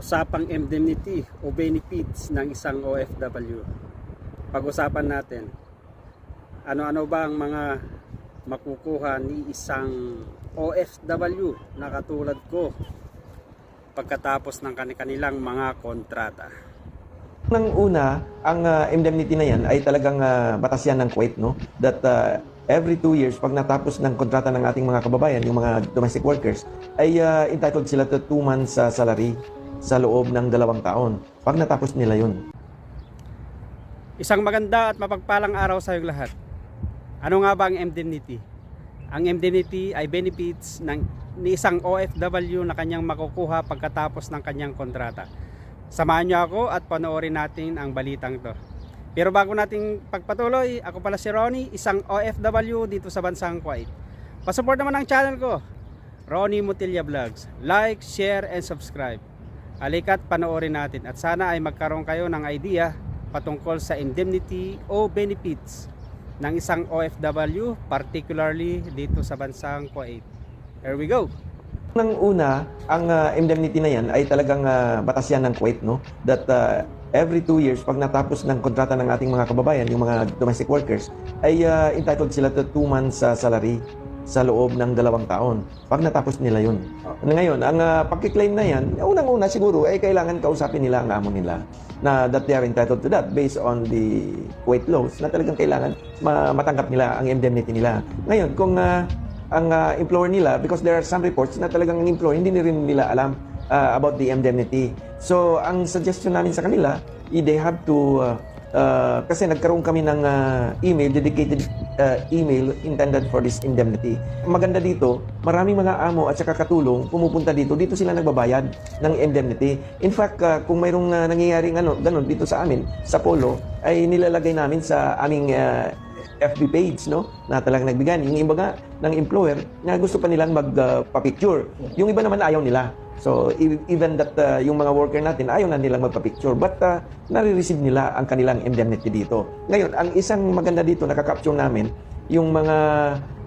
usapang indemnity o benefits ng isang OFW. Pag-usapan natin, ano-ano ba ang mga makukuha ni isang OFW na katulad ko pagkatapos ng kanilang mga kontrata. Nang una, ang ah, indemnity na yan ay talagang ah, batas yan ng Kuwait, no? That ah, every two years, pag natapos ng kontrata ng ating mga kababayan, yung mga domestic workers, ay ah, entitled sila to two months sa salary sa loob ng dalawang taon. Pag natapos nila yun. Isang maganda at mapagpalang araw sa iyong lahat. Ano nga ba ang indemnity? Ang indemnity ay benefits ng ni isang OFW na kanyang makukuha pagkatapos ng kanyang kontrata. Samahan niyo ako at panoorin natin ang balitang to. Pero bago nating pagpatuloy, ako pala si Ronnie, isang OFW dito sa bansang Kuwait. Pasupport naman ang channel ko, Ronnie Mutilla Vlogs. Like, share, and subscribe. Halika't panoorin natin at sana ay magkaroon kayo ng idea patungkol sa indemnity o benefits ng isang OFW, particularly dito sa bansang Kuwait. Here we go! Nang una, ang ah, indemnity na yan ay talagang ah, batas yan ng Kuwait, no? That ah, every two years, pag natapos ng kontrata ng ating mga kababayan, yung mga domestic workers, ay ah, entitled sila to two months sa salary sa loob ng dalawang taon. Pag natapos nila yun. Ngayon, ang uh, pagkiklaim na yan, unang-una siguro, ay kailangan kausapin nila ang amo nila na that they are entitled to that based on the Kuwait laws na talagang kailangan ma- matanggap nila ang indemnity nila. Ngayon, kung ah, ang ah, employer nila because there are some reports na talagang ang employer hindi rin nila alam ah, about the indemnity. So, ang suggestion namin sa kanila, i- they have to ah, ah, kasi nagkaroon kami ng ah, email, dedicated ah, email intended for this indemnity. Maganda dito, maraming mga amo at saka katulong pumupunta dito, dito sila nagbabayad ng indemnity. In fact, ah, kung mayroong uh, nangyayaring ano, ganun dito sa amin, sa Polo, ay nilalagay namin sa aming ah, FB page, no? Na talagang nagbigay. Yung iba nga ng employer na gusto pa nilang magpa-picture. yung iba naman ayaw nila. So, e- even that uh, yung mga worker natin, ayaw na nilang magpa-picture. But, uh, nare-receive nila ang kanilang indemnity dito. Ngayon, ang isang maganda dito, nakaka-capture namin, yung mga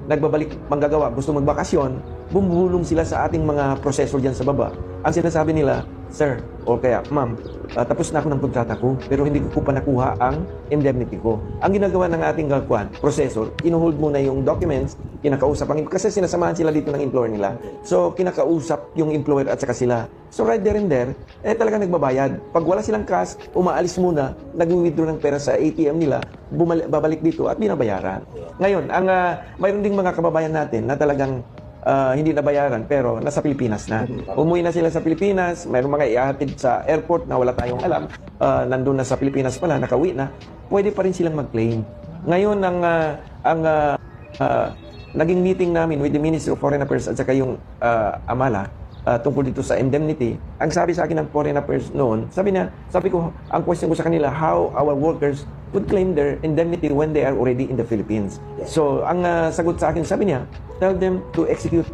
nagbabalik manggagawa, gusto magbakasyon, bumubulong sila sa ating mga processor dyan sa baba. Ang sinasabi nila, Sir, o kaya, Ma'am, ah, tapos na ako ng kontrata ko, pero hindi ko pa nakuha ang indemnity ko. Ang ginagawa ng ating galkwan, processor, inuhold muna yung documents, kinakausap ang, kasi sinasamahan sila dito ng employer nila. So, kinakausap yung employer at saka sila. So, right there and there, eh talaga nagbabayad. Pag wala silang cash, umaalis muna, nag-withdraw ng pera sa ATM nila, bumalik, babalik dito at binabayaran. Ngayon, ang ah, mayroon ding mga kababayan natin na talagang ah, hindi nabayaran pero nasa Pilipinas na. Umuwi na sila sa Pilipinas, mayroong mga ihatid sa airport na wala tayong alam, ah, nandun na sa Pilipinas pala, nakauwi na, pwede pa rin silang mag-claim. Ngayon, ang, ah, ang ah, ah, naging meeting namin with the Ministry of Foreign Affairs at saka yung ah, Amala, ah, tungkol dito sa indemnity. Ang sabi sa akin ng Foreign Affairs noon, sabi niya, sabi ko, ang question ko sa kanila, how our workers would claim their indemnity when they are already in the Philippines. So, ang ah, sagot sa akin, sabi niya, tell them to execute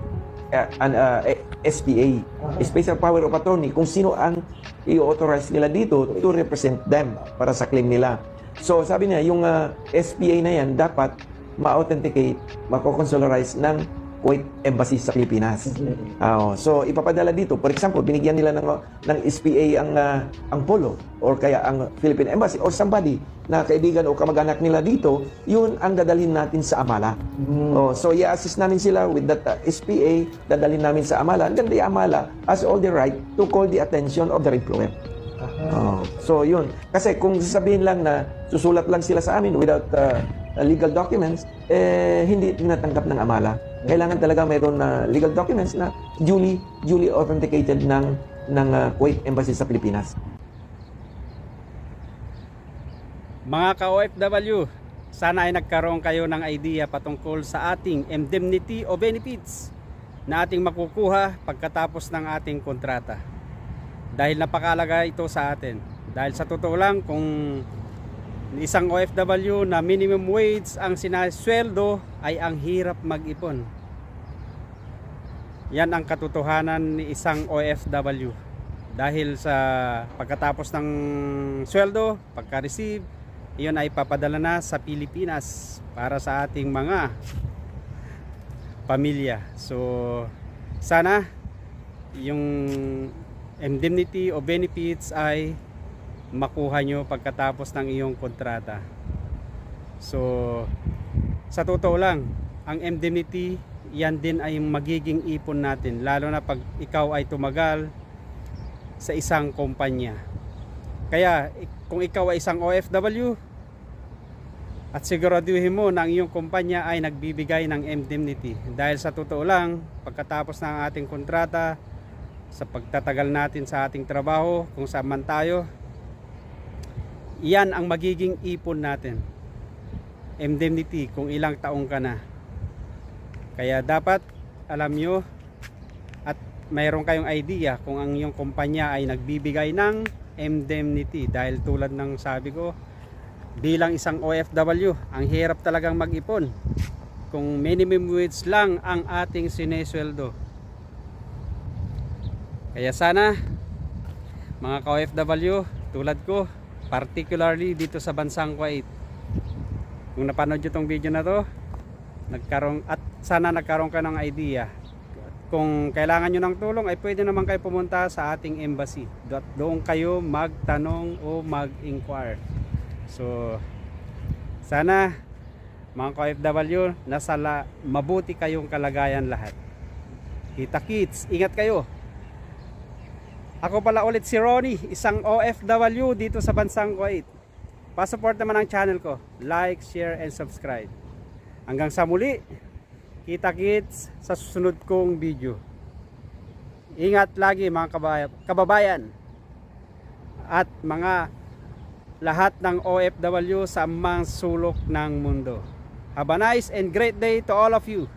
uh, an uh, eh, SPA, Special Power of Attorney, kung sino ang i-authorize nila dito to represent them para sa claim nila. So, sabi niya, yung ah, SPA na yan, dapat ma-authenticate, mako-consolarize ng Kuwait Embassy sa Pilipinas. Oh. so ipapadala dito. For example, binigyan nila ng ng SPA ang ah, ang Polo or kaya ang Philippine Embassy or somebody na kaibigan o kamag-anak nila dito, yun ang dadalhin natin sa Amala. Oh, so i-assist namin sila with that ah, SPA, dadalhin namin sa Amala. And then the Amala has all the right to call the attention of their employer. Oh, so yun. Kasi kung sasabihin lang na susulat lang sila sa amin without uh, legal documents, eh hindi tinatanggap ng amala. Kailangan talaga mayroon na legal documents na duly duly authenticated ng ng uh, Kuwait Embassy sa Pilipinas. Mga ka-OFW, sana ay nagkaroon kayo ng idea patungkol sa ating indemnity o benefits na ating makukuha pagkatapos ng ating kontrata. Dahil napakalaga ito sa atin. Dahil sa totoo lang, kung isang OFW na minimum wage ang sinasweldo ay ang hirap mag-ipon. Yan ang katotohanan ni isang OFW. Dahil sa pagkatapos ng sweldo, pagka-receive, iyon ay papadala na sa Pilipinas para sa ating mga pamilya. So, sana yung indemnity o benefits ay makuha nyo pagkatapos ng iyong kontrata. So, sa totoo lang, ang indemnity, yan din ay magiging ipon natin. Lalo na pag ikaw ay tumagal sa isang kumpanya. Kaya, kung ikaw ay isang OFW, at siguraduhin mo na ang iyong kumpanya ay nagbibigay ng indemnity. Dahil sa totoo lang, pagkatapos ng ating kontrata, sa pagtatagal natin sa ating trabaho, kung saan man tayo, iyan ang magiging ipon natin. Indemnity kung ilang taong ka na. Kaya dapat alam nyo at mayroon kayong idea kung ang iyong kumpanya ay nagbibigay ng indemnity dahil tulad ng sabi ko bilang isang OFW ang hirap talagang mag-ipon kung minimum wage lang ang ating sinesweldo kaya sana mga ka-OFW tulad ko particularly dito sa bansang Kuwait. Kung napanood nyo tong video na to nagkaroon at sana nagkaroon ka ng idea. Kung kailangan nyo ng tulong ay pwede naman kayo pumunta sa ating embassy. Do- doon kayo magtanong o mag-inquire. So sana mga ka-OFW nasa la, mabuti kayong kalagayan lahat. Kita kids ingat kayo ako pala ulit si Ronnie, isang OFW dito sa bansang Kuwait. Pasupport naman ang channel ko. Like, share, and subscribe. Hanggang sa muli, kita kits sa susunod kong video. Ingat lagi mga kababayan at mga lahat ng OFW sa mang sulok ng mundo. Have a nice and great day to all of you.